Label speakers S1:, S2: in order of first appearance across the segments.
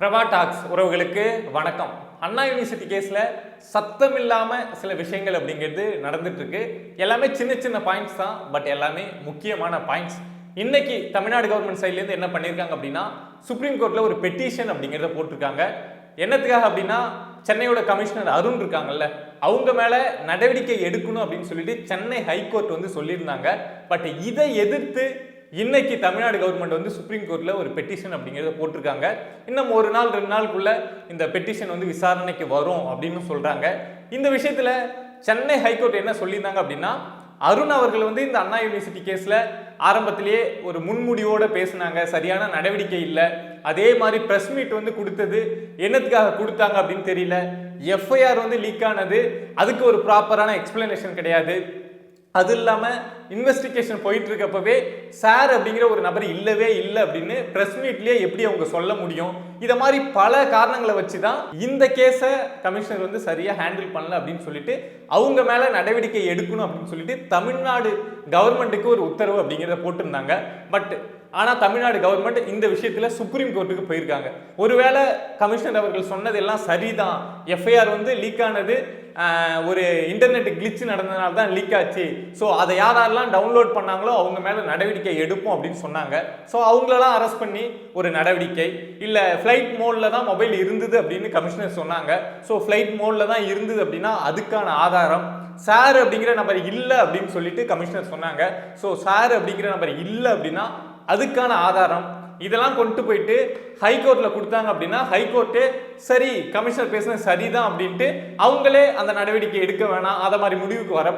S1: Prabha tax உறவுகளுக்கு வணக்கம். அண்ணா university கேஸில் சத்தம் இல்லாமல் சில விஷயங்கள் அப்படிங்கிறது நடந்துட்டுருக்கு. எல்லாமே சின்ன சின்ன பாயிண்ட்ஸ் தான் பட் எல்லாமே முக்கியமான பாயிண்ட்ஸ் இன்னைக்கு தமிழ்நாடு கவர்மெண்ட் சைட்லேருந்து என்ன பண்ணியிருக்காங்க அப்படின்னா சுப்ரீம் கோர்ட்டில் ஒரு பெட்டிஷன் அப்படிங்கிறத போட்டிருக்காங்க. என்னத்துக்காக அப்படின்னா சென்னையோட கமிஷனர் அருண் இருக்காங்கல்ல அவங்க மேலே நடவடிக்கை எடுக்கணும் அப்படின்னு சொல்லிட்டு சென்னை ஹைகோர்ட் வந்து சொல்லியிருந்தாங்க. பட் இதை எதிர்த்து இன்னைக்கு தமிழ்நாடு கவர்மெண்ட் வந்து சுப்ரீம் கோர்ட்டில் ஒரு பெட்டிஷன் அப்படிங்கிறத போட்டிருக்காங்க. இன்னும் ஒரு நாள் ரெண்டு நாளுக்குள்ள இந்த பெட்டிஷன் வந்து விசாரணைக்கு வரும் அப்படின்னு சொல்றாங்க. இந்த விஷயத்துல சென்னை ஹைகோர்ட் என்ன சொல்லியிருந்தாங்க அப்படின்னா அருண் அவர்கள் வந்து இந்த அண்ணா யூனிவர்சிட்டி கேஸில் ஆரம்பத்திலேயே ஒரு முன்முடிவோடு பேசினாங்க. சரியான நடவடிக்கை இல்லை. அதே மாதிரி ப்ரெஸ் மீட் வந்து கொடுத்தது. என்னத்துக்காக கொடுத்தாங்க அப்படின்னு தெரியல. எஃப்ஐஆர் வந்து லீக் ஆனது. அதுக்கு ஒரு ப்ராப்பரான எக்ஸ்பிளனேஷன் கிடையாது. அது இல்லாமல் இன்வெஸ்டிகேஷன் போயிட்டு இருக்கப்பவே சார் அப்படிங்கிற ஒரு நபர் இல்லவே இல்லை அப்படின்னு ப்ரெஸ் மீட்லேயே எப்படி அவங்க சொல்ல முடியும்? இதை மாதிரி பல காரணங்களை வச்சு தான் இந்த கேஸை கமிஷனர் வந்து சரியாக ஹேண்டில் பண்ணல அப்படின்னு சொல்லிட்டு அவங்க மேலே நடவடிக்கை எடுக்கணும் அப்படின்னு சொல்லிட்டு தமிழ்நாடு கவர்மெண்ட்டுக்கு ஒரு உத்தரவு அப்படிங்கிறத போட்டிருந்தாங்க. பட் ஆனால் தமிழ்நாடு கவர்மெண்ட் இந்த விஷயத்தில் சுப்ரீம் கோர்ட்டுக்கு போயிருக்காங்க. ஒருவேளை கமிஷனர் அவர்கள் சொன்னதெல்லாம் சரிதான். எஃப்ஐஆர் வந்து லீக் ஆனது ஒரு இன்டர்நெட் கிளிச்சு நடந்ததுனால தான் லீக் ஆச்சு. ஸோ அதை யாரெல்லாம் டவுன்லோட் பண்ணாங்களோ அவங்க மேலே நடவடிக்கை எடுப்போம் அப்படின்னு சொன்னாங்க. ஸோ அவங்களெல்லாம் அரெஸ்ட் பண்ணி ஒரு நடவடிக்கை. இல்லை ஃப்ளைட் மோடில் தான் மொபைல் இருந்தது அப்படின்னு கமிஷனர் சொன்னாங்க. ஸோ ஃப்ளைட் மோடில் தான் இருந்தது அப்படின்னா அதுக்கான ஆதாரம். சார் அப்படிங்கிற நபர் இல்லை அப்படின்னு சொல்லிட்டு கமிஷனர் சொன்னாங்க. ஸோ சார் அப்படிங்கிற நபர் இல்லை அப்படின்னா அதுக்கான ஆதாரம் இதெல்லாம் கொண்டு போயிட்டு ஹைகோர்ட்டில் கொடுத்தாங்க அப்படின்னா ஹைகோர்ட்டு சரி கமிஷனர் பேசுனது சரிதான் அப்படின்ட்டு அவங்களே அந்த நடவடிக்கை எடுக்க வேணாம் அதை மாதிரி முடிவுக்கு வர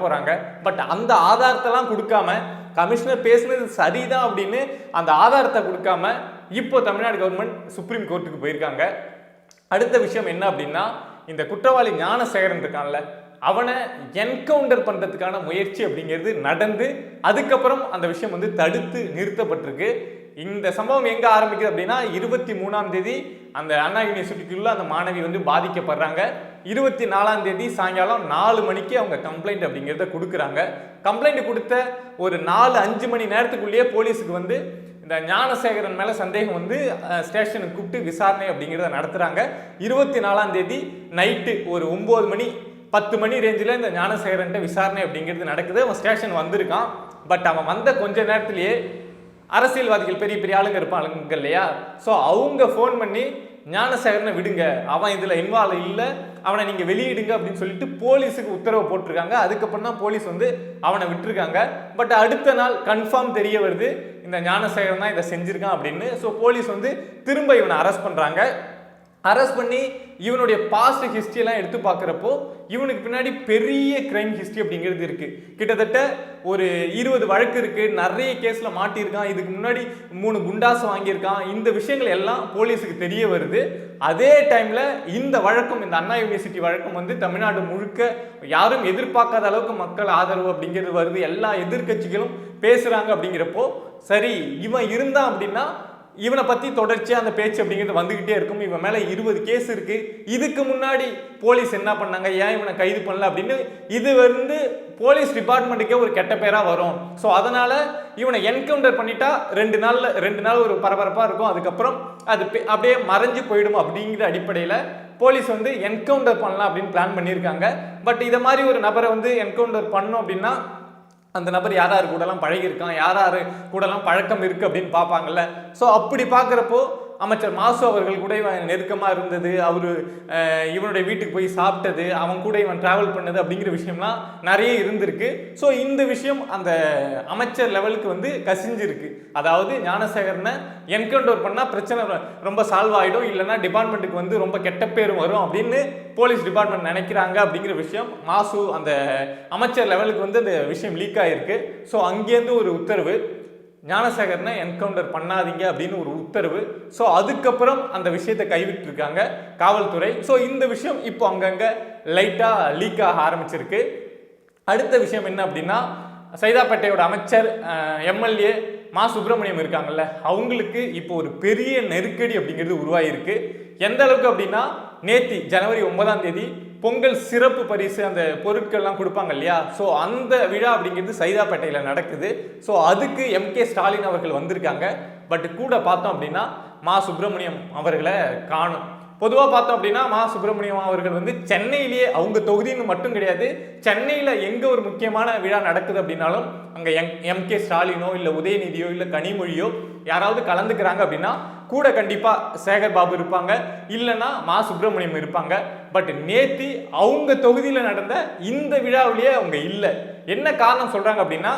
S1: பட் அந்த ஆதாரத்தெல்லாம் கொடுக்காம கமிஷனர் பேசுனது சரிதான் அப்படின்னு அந்த ஆதாரத்தை கொடுக்காம இப்போ தமிழ்நாடு கவர்மெண்ட் சுப்ரீம் கோர்ட்டுக்கு போயிருக்காங்க. அடுத்த விஷயம் என்ன அப்படின்னா இந்த குற்றவாளி ஞானசேகரன் இருக்கான்ல அவனை என்கவுண்டர் பண்ணுறதுக்கான முயற்சி அப்படிங்கிறது நடந்து அதுக்கப்புறம் அந்த விஷயம் வந்து தடுத்து நிறுத்தப்பட்டிருக்கு. இந்த சம்பவம் எங்கே ஆரம்பிக்குது அப்படின்னா இருபத்தி மூணாம் தேதி அந்த அண்ணா யூனிவர்சிட்டிக்குள்ள அந்த மாணவி வந்து பாதிக்கப்படுறாங்க. இருபத்தி நாலாம் தேதி சாயங்காலம் நாலு மணிக்கு அவங்க கம்ப்ளைண்ட் அப்படிங்கிறத கொடுக்குறாங்க. கம்ப்ளைண்ட் கொடுத்த ஒரு நாலு அஞ்சு மணி நேரத்துக்குள்ளேயே போலீஸுக்கு வந்து இந்த ஞானசேகரன் மேலே சந்தேகம் வந்து ஸ்டேஷனுக்கு கூப்பிட்டு விசாரணை அப்படிங்கிறத நடத்துகிறாங்க இருபத்தி நாலாம் தேதி நைட்டு ஒரு ஒம்பது மணி பத்து மணி ரேஞ்சில் இந்த ஞானசேகரன்ட்ட விசாரணை அப்படிங்கிறது நடக்குது. அவன் ஸ்டேஷன் வந்திருக்கான். பட் அவன் வந்த கொஞ்ச நேரத்திலேயே அரசியல்வாதிகள் பெரிய பெரிய ஆளுங்க இருப்பாங்க இல்லையா? ஸோ அவங்க ஃபோன் பண்ணி ஞானசேகரனை விடுங்க. அவன் இதில் இன்வால்வ் இல்லை. அவனை நீங்கள் வெளியிடுங்க அப்படின்னு சொல்லிட்டு போலீஸுக்கு உத்தரவு போட்டிருக்காங்க. அதுக்கப்புறம் தான் போலீஸ் வந்து அவனை விட்டுருக்காங்க. பட் அடுத்த நாள் கன்ஃபார்ம் தெரிய வருது இந்த ஞானசேகரன் தான் இதை செஞ்சுருக்கான் அப்படின்னு. ஸோ போலீஸ் வந்து திரும்ப இவனை அரெஸ்ட் பண்ணுறாங்க அரெஸ்ட் பண்ணி இவனுடைய பாஸ்ட் ஹிஸ்ட்ரியெல்லாம் எடுத்து பார்க்குறப்போ இவனுக்கு பின்னாடி பெரிய கிரைம் ஹிஸ்ட்ரி அப்படிங்கிறது இருக்குது கிட்டத்தட்ட ஒரு இருபது வழக்கு இருக்குது நிறைய கேஸில் மாட்டியிருக்கான். இதுக்கு முன்னாடி மூணு குண்டாஸ் வாங்கியிருக்கான். இந்த விஷயங்கள் எல்லாம் போலீஸுக்கு தெரிய வருது. அதே டைமில் இந்த வழக்கம் இந்த அண்ணா யூனிவர்சிட்டி வழக்கம் வந்து தமிழ்நாடு முழுக்க யாரும் எதிர்பார்க்காத அளவுக்கு மக்கள் ஆதரவு அப்படிங்கிறது வருது. எல்லா எதிர்க்கட்சிகளும் பேசுகிறாங்க அப்படிங்கிறப்போ சரி இவன் இருந்தான் அப்படின்னா இவனை பற்றி தொடர்ச்சியாக அந்த பேச்சு அப்படிங்கிறது வந்துக்கிட்டே இருக்கும். இவன் மேலே இருபது கேஸ் இருக்குது இதுக்கு முன்னாடி போலீஸ் என்ன பண்ணாங்க? ஏன் இவனை கைது பண்ணல? அப்படின்னு இது வந்து போலீஸ் டிபார்ட்மெண்ட்டுக்கே ஒரு கெட்ட பேராக வரும். ஸோ அதனால் இவனை என்கவுண்டர் பண்ணிட்டா ரெண்டு நாளில் ரெண்டு நாள் ஒரு பரபரப்பாக இருக்கும். அதுக்கப்புறம் அது அப்படியே மறைஞ்சு போயிடும் அப்படிங்கிற அடிப்படையில் போலீஸ் வந்து என்கவுண்டர் பண்ணலாம் அப்படின்னு பிளான் பண்ணியிருக்காங்க. பட் இதை மாதிரி ஒரு நபரை வந்து என்கவுண்டர் பண்ணோம் அப்படின்னா அந்த நபர் யார் யார் கூடலாம் பழகியிருக்கான் யார் யார் கூடலாம் பழக்கம் இருக்குது அப்படின்னு பார்ப்பாங்கல்ல. ஸோ அப்படி பார்க்குறப்போ அமைச்சர் மாசு அவர்கள் கூட இவன் நெருக்கமாக இருந்தது அவர் இவனுடைய வீட்டுக்கு போய் சாப்பிட்டது அவன் கூட இவன் ட்ராவல் பண்ணது அப்படிங்கிற விஷயம்லாம் நிறைய இருந்திருக்கு. ஸோ இந்த விஷயம் அந்த அமைச்சர் லெவலுக்கு வந்து கசிஞ்சிருக்கு. அதாவது ஞானசேகரனை என்கவுண்டர் பண்ணால் பிரச்சனை ரொம்ப சால்வ் ஆகிடும் இல்லைன்னா டிபார்ட்மெண்ட்டுக்கு வந்து ரொம்ப கெட்ட பேர் வரும் அப்படின்னு போலீஸ் டிபார்ட்மெண்ட் நினைக்கிறாங்க அப்படிங்கிற விஷயம் மாசு அந்த அமைச்சர் லெவலுக்கு வந்து அந்த விஷயம் லீக் ஆகிருக்கு ஸோ அங்கேருந்து ஒரு உத்தரவு ஞானசேகரனை என்கவுண்டர் பண்ணாதீங்க அப்படின்னு ஒரு உத்தரவு. ஸோ அதுக்கப்புறம் அந்த விஷயத்தை கைவிட்டிருக்காங்க காவல்துறை. ஸோ இந்த விஷயம் இப்போ அங்கங்கே லைட்டாக லீக் ஆக ஆரம்பிச்சிருக்கு. அடுத்த விஷயம் என்ன அப்படின்னா சைதாப்பேட்டையோட அமைச்சர் எம்எல்ஏ மா சுப்பிரமணியம் இருக்காங்கல்ல அவங்களுக்கு இப்போ ஒரு பெரிய நெருக்கடி அப்படிங்கிறது உருவாகிருக்கு எந்த அளவுக்கு அப்படின்னா நேத்தி ஜனவரி ஒன்பதாம் தேதி பொங்கல் சிறப்பு பரிசு அந்த பொருட்கள்லாம் கொடுப்பாங்க இல்லையா? ஸோ அந்த விழா அப்படிங்கிறது சைதாப்பேட்டையில் நடக்குது. ஸோ அதுக்கு எம் கே ஸ்டாலின் அவர்கள் வந்திருக்காங்க. பட் கூட பார்த்தோம் அப்படின்னா மா சுப்பிரமணியம் அவர்களை காணும். பொதுவாக பார்த்தோம் அப்படின்னா மா சுப்பிரமணியம் அவர்கள் வந்து சென்னையிலேயே அவங்க தொகுதின்னு மட்டும் கிடையாது சென்னையில் எங்கே ஒரு முக்கியமான விழா நடக்குது அப்படின்னாலும் அங்கே எம் எம் கே ஸ்டாலினோ இல்லை உதயநிதியோ இல்லை கனிமொழியோ யாராவது கலந்துக்கிறாங்க அப்படின்னா கூட கண்டிப்பாக சேகர் பாபு இருப்பாங்க இல்லைன்னா மா சுப்பிரமணியம் இருப்பாங்க. பட் நேத்தி அவங்க தொகுதியில் நடந்த இந்த விழாவிலேயே அவங்க இல்லை. என்ன காரணம் சொல்கிறாங்க அப்படின்னா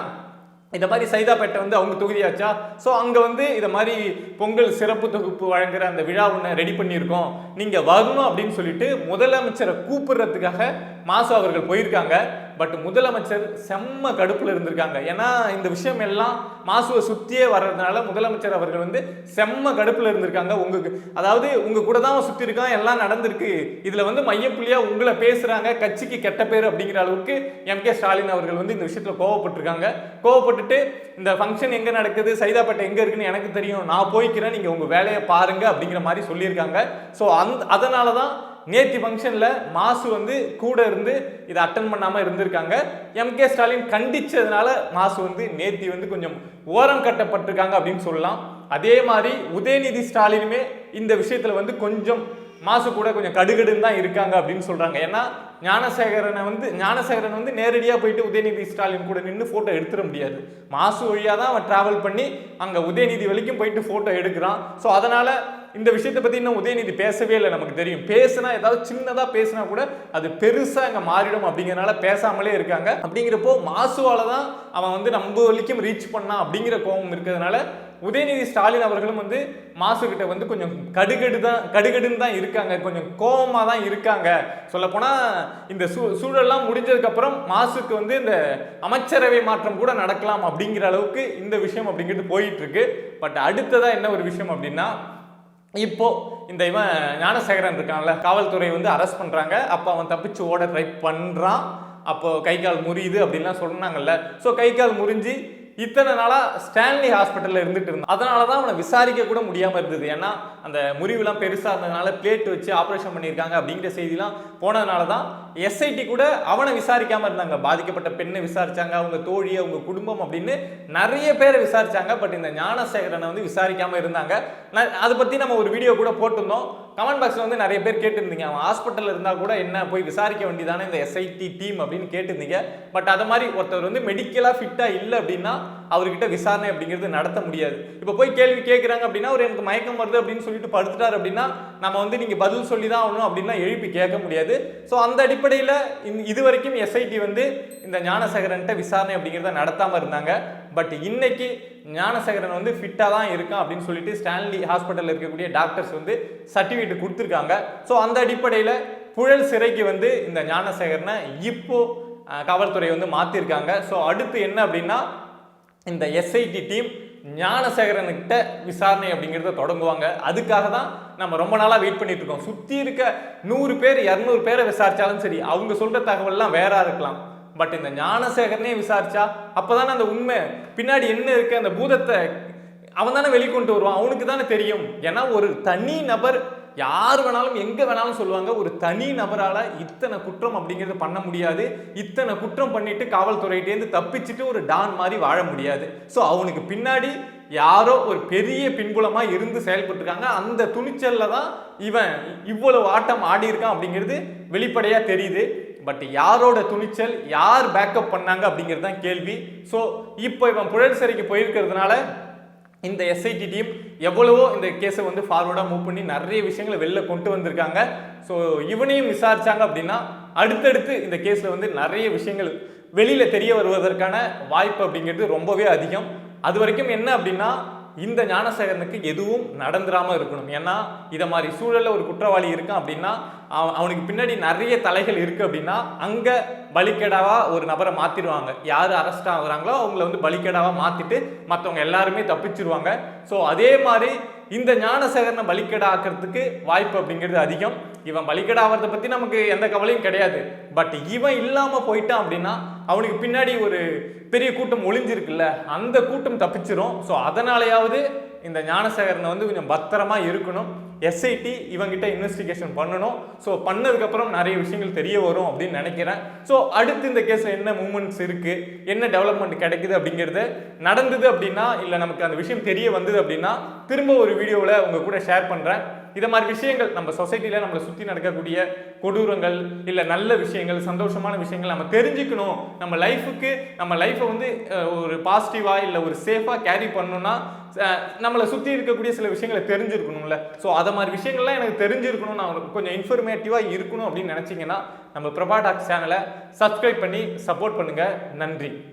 S1: இந்த மாதிரி சைதாப்பேட்டை வந்து அவங்க தொகுதியாச்சா? ஸோ அங்கே வந்து இதை மாதிரி பொங்கல் சிறப்பு தொகுப்பு வழங்குற அந்த விழா ஒன்று ரெடி பண்ணியிருக்கோம். நீங்கள் வரணும் அப்படின்னு சொல்லிட்டு முதலமைச்சரை கூப்பிடுறதுக்காக மாசு அவர்கள் போயிருக்காங்க. பட் முதலமைச்சர் செம்ம கடுப்பில் இருந்திருக்காங்க. ஏன்னா இந்த விஷயம் எல்லாம் மாசுவை சுற்றியே வர்றதுனால முதலமைச்சர் அவர்கள் வந்து செம்ம கடுப்பில் இருந்திருக்காங்க. உங்களுக்கு அதாவது உங்கள் கூட தான் அவன் சுற்றி இருக்கான் எல்லாம் நடந்திருக்கு. இதில் வந்து மையப்புள்ளியாக உங்களை பேசுகிறாங்க கட்சிக்கு கெட்ட பேர் அப்படிங்கிற அளவுக்கு எம் கே ஸ்டாலின் அவர்கள் வந்து இந்த விஷயத்தில் கோவப்பட்டிருக்காங்க. கோவப்பட்டுட்டு இந்த ஃபங்க்ஷன் எங்கே நடக்குது சைதாப்பேட்டை எங்கே இருக்குன்னு எனக்கு தெரியும். நான் போய்க்கிறேன் நீங்கள் உங்கள் வேலையை பாருங்க அப்படிங்கிற மாதிரி சொல்லியிருக்காங்க. ஸோ அந் அதனால தான் நேத்தி ஃபங்க்ஷனில் மாசு வந்து கூட இருந்து இதை அட்டன் பண்ணாமல் இருந்திருக்காங்க. எம் கே ஸ்டாலின் கண்டிச்சதுனால மாசு வந்து நேத்தி வந்து கொஞ்சம் ஓரம் கட்டப்பட்டிருக்காங்க அப்படின்னு சொல்லலாம். அதே மாதிரி உதயநிதி ஸ்டாலினுமே இந்த விஷயத்தில் வந்து கொஞ்சம் மாசு கூட கொஞ்சம் கடுகடுன்னு தான் இருக்காங்க அப்படின்னு சொல்கிறாங்க ஏன்னா ஞானசேகரனை வந்து ஞானசேகரன் வந்து நேரடியாக போயிட்டு உதயநிதி ஸ்டாலின் கூட நின்று ஃபோட்டோ எடுத்துட முடியாது. மாசு வழியாக தான் அவன் ட்ராவல் பண்ணி அங்கே உதயநிதி வரைக்கும் போயிட்டு ஃபோட்டோ எடுக்கிறான். ஸோ அதனால் இந்த விஷயத்தை பற்றி இன்னும் உதயநிதி பேசவே இல்லை நமக்கு தெரியும். பேசுனா ஏதாவது சின்னதாக பேசினா கூட அது பெருசாக அங்கே மாறிடும் அப்படிங்கிறனால பேசாமலே இருக்காங்க. அப்படிங்கிறப்போ மாசுவால தான் அவன் வந்து நம்ம வரைக்கும் ரீச் பண்ணான் அப்படிங்கிற கோபம் இருக்கிறதுனால உதயநிதி ஸ்டாலின் அவர்களும் வந்து மாசு கிட்ட வந்து கொஞ்சம் கடுகடு தான் கடுகடுன்னு தான் இருக்காங்க. கொஞ்சம் கோபமாக தான் இருக்காங்க. சொல்லப்போனால் இந்த சூ சூழல்லாம் முடிஞ்சதுக்கப்புறம் மாசுக்கு வந்து இந்த அமைச்சரவை மாற்றம் கூட நடக்கலாம் அப்படிங்கிற அளவுக்கு இந்த விஷயம் அப்படிங்கிறது போயிட்டு இருக்கு. பட் அடுத்ததாக என்ன ஒரு விஷயம் அப்படின்னா இப்போ இந்த இவன் ஞானசேகரன் இருக்கான்ல காவல்துறை வந்து அரெஸ்ட் பண்ணுறாங்க அப்போ அவன் தப்பிச்சு ஓட ட்ரை பண்ணுறான் அப்போ கை கால் முறியுது அப்படின்லாம் சொன்னாங்கல்ல. ஸோ கை கால் முறிஞ்சு இத்தனை நாளாக ஸ்டான்லி ஹாஸ்பிட்டலில் இருந்துட்டு இருந்தான். அதனால தான் அவனை விசாரிக்க கூட முடியாமல் இருந்தது. ஏன்னா அந்த முறிவுலாம் பெருசாக இருந்ததுனால பிளேட் வச்சு ஆப்ரேஷன் பண்ணியிருக்காங்க அப்படிங்கிற செய்திலாம் போனதுனால தான் எஸ்ஐடி கூட அவனை விசாரிக்காமல் இருந்தாங்க. பாதிக்கப்பட்ட பெண்ணை விசாரிச்சாங்க. அவங்க தோழி அவங்க குடும்பம் அப்படின்னு நிறைய பேரை விசாரிச்சாங்க. பட் இந்த ஞானசேகரனை வந்து விசாரிக்காமல் இருந்தாங்க. அதை பற்றி நம்ம ஒரு வீடியோ கூட போட்டிருந்தோம். கமெண்ட் பாக்ஸில் வந்து நிறைய பேர் கேட்டிருந்தீங்க. அவன் ஹாஸ்பிட்டலில் இருந்தால் கூட என்ன போய் விசாரிக்க வேண்டியதானே இந்த எஸ்ஐடி டீம் அப்படின்னு கேட்டிருந்தீங்க. பட் அதை மாதிரி ஒருத்தர் வந்து மெடிக்கலாக ஃபிட்டாக இல்லை அப்படின்னா அவர்கிட்ட விசாரணை அப்படிங்கிறது நடத்த முடியாது. இப்போ போய் கேள்வி கேட்குறாங்க அப்படின்னா அவர் எனக்கு மயக்கம் வருது அப்படின்னு சொல்லிட்டு படுத்துட்டார் அப்படின்னா நம்ம வந்து நீங்கள் பதில் சொல்லி தான் ஆகணும் அப்படின்னா எழுப்பி கேட்க முடியாது. ஸோ அந்த அடிப்படையில் இது வரைக்கும் எஸ்ஐடி வந்து இந்த ஞானசேகரன்ட்ட விசாரணை அப்படிங்கிறத நடத்தாமல் இருந்தாங்க. பட் இன்னைக்கு ஞானசேகரன் வந்து ஃபிட்டாக தான் இருக்கான் அப்படின்னு சொல்லிட்டு ஸ்டான்லி ஹாஸ்பிட்டலில் இருக்கக்கூடிய டாக்டர்ஸ் வந்து சர்டிஃபிகேட் கொடுத்துருக்காங்க. ஸோ அந்த அடிப்படையில் புழல் சிறைக்கு வந்து இந்த ஞானசேகரனை இப்போ காவல்துறை வந்து மாற்றிருக்காங்க ஸோ அடுத்து என்ன அப்படின்னா இந்த எஸ்ஐடி டீம் ஞானசேகரன்கிட்ட விசாரணை அப்படிங்கிறத தொடங்குவாங்க. அதுக்காக தான் நம்ம ரொம்ப நாளாக வெயிட் பண்ணிட்டு இருக்கோம். சுற்றி இருக்க நூறு பேர் இரநூறு பேரை விசாரித்தாலும் சரி அவங்க சொல்கிற தகவல்லாம் வேறா இருக்கலாம். பட் இந்த ஞானசேகரனே விசாரிச்சா அப்பதானே அந்த உண்மை. பின்னாடி என்ன இருக்கு அந்த பூதத்தை அவன் தானே வெளிக்கொண்டு வருவான். அவனுக்கு தானே தெரியும். ஏன்னா ஒரு தனி நபர் யார் வேணாலும் எங்கே வேணாலும் சொல்லுவாங்க. ஒரு தனி நபரால் இத்தனை குற்றம் அப்படிங்கிறது பண்ண முடியாது. இத்தனை குற்றம் பண்ணிட்டு காவல்துறையிட்டேருந்து தப்பிச்சுட்டு ஒரு டான் மாதிரி வாழ முடியாது. ஸோ அவனுக்கு பின்னாடி யாரோ ஒரு பெரிய பின்புலமாக இருந்து செயல்பட்டுருக்காங்க. அந்த துணிச்சலில் தான் இவன் இவ்வளவு ஆட்டம் ஆடி இருக்கான் அப்படிங்கிறது வெளிப்படையாக தெரியுது. பட் யாரோட துணிச்சல் யார் பேக்கப் பண்ணாங்க அப்படிங்கிறது தான் கேள்வி. ஸோ இப்போ இவன் புழல் சிறைக்கு போயிருக்கிறதுனால இந்த எஸ்ஐடி டீம் எவ்வளவோ இந்த கேஸை வந்து ஃபார்வர்டாக மூவ் பண்ணி நிறைய விஷயங்களை வெளில கொண்டு வந்திருக்காங்க. ஸோ இவனையும் விசாரித்தாங்க அப்படின்னா அடுத்தடுத்து இந்த கேஸில் வந்து நிறைய விஷயங்கள் வெளியில் தெரிய வருவதற்கான வாய்ப்பு அப்படிங்கிறது ரொம்பவே அதிகம். அது வரைக்கும் என்ன அப்படின்னா இந்த ஞானசேகரனுக்கு எதுவும் நடந்துடாமல் இருக்கணும். ஏன்னா இதை மாதிரி சூழலில் ஒரு குற்றவாளி இருக்கான் அப்படின்னா அவனுக்கு பின்னாடி நிறைய தலைகள் இருக்குது அப்படின்னா அங்கே பலிக்கடாவாக ஒரு நபரை மாற்றிடுவாங்க யார் அரெஸ்ட் ஆகுறாங்களோ அவங்கள வந்து பலிக்கடாவாக மாற்றிட்டு மற்றவங்க எல்லாருமே தப்பிச்சிருவாங்க. ஸோ அதே மாதிரி இந்த ஞானசேகரனை பலிக்கடா ஆக்கிறதுக்கு வாய்ப்பு அப்படிங்கிறது அதிகம். இவன் பலிக்கடா ஆகிறத பற்றி நமக்கு எந்த கவலையும் கிடையாது. பட் இவன் இல்லாமல் போயிட்டான் அப்படின்னா அவனுக்கு பின்னாடி ஒரு பெரிய கூட்டம் ஒளிஞ்சிருக்குல்ல அந்த கூட்டம் தப்பிச்சிரும். ஸோ அதனாலையாவது இந்த ஞானசேகரனை வந்து கொஞ்சம் பத்திரமா இருக்கணும். எஸ்ஐடி இவங்கிட்ட இன்வெஸ்டிகேஷன் பண்ணணும். ஸோ பண்ணதுக்கப்புறம் நிறைய விஷயங்கள் தெரிய வரும் அப்படின்னு நினைக்கிறேன். ஸோ அடுத்து இந்த கேஸில் என்ன மூமெண்ட்ஸ் இருக்குது என்ன டெவலப்மெண்ட் கிடைக்குது அப்படிங்கிறது நடந்தது அப்படின்னா இல்லை நமக்கு அந்த விஷயம் தெரிய வந்தது அப்படின்னா திரும்ப ஒரு வீடியோவில் உங்கள் கூட ஷேர் பண்ணுறேன் இதை மாதிரி விஷயங்கள் நம்ம சொசைட்டியில் நம்மளை சுற்றி நடக்கக்கூடிய கொடூரங்கள் இல்லை நல்ல விஷயங்கள் சந்தோஷமான விஷயங்கள் நம்ம தெரிஞ்சுக்கணும். நம்ம லைஃபுக்கு நம்ம லைஃப்பை வந்து ஒரு பாசிட்டிவாக இல்லை ஒரு சேஃபாக கேரி பண்ணணும்னா நம்மளை சுற்றி இருக்கக்கூடிய சில விஷயங்களை தெரிஞ்சிருக்கணும்ல. ஸோ அதை மாதிரி விஷயங்கள்லாம் எனக்கு தெரிஞ்சிருக்கணும் நான் உங்களுக்கு கொஞ்சம் இன்ஃபர்மேட்டிவாக இருக்கணும் அப்படின்னு நினச்சிங்கன்னா நம்ம பிரபா டாக்ஸ் சேனலை சப்ஸ்கிரைப் பண்ணி சப்போர்ட் பண்ணுங்கள் நன்றி.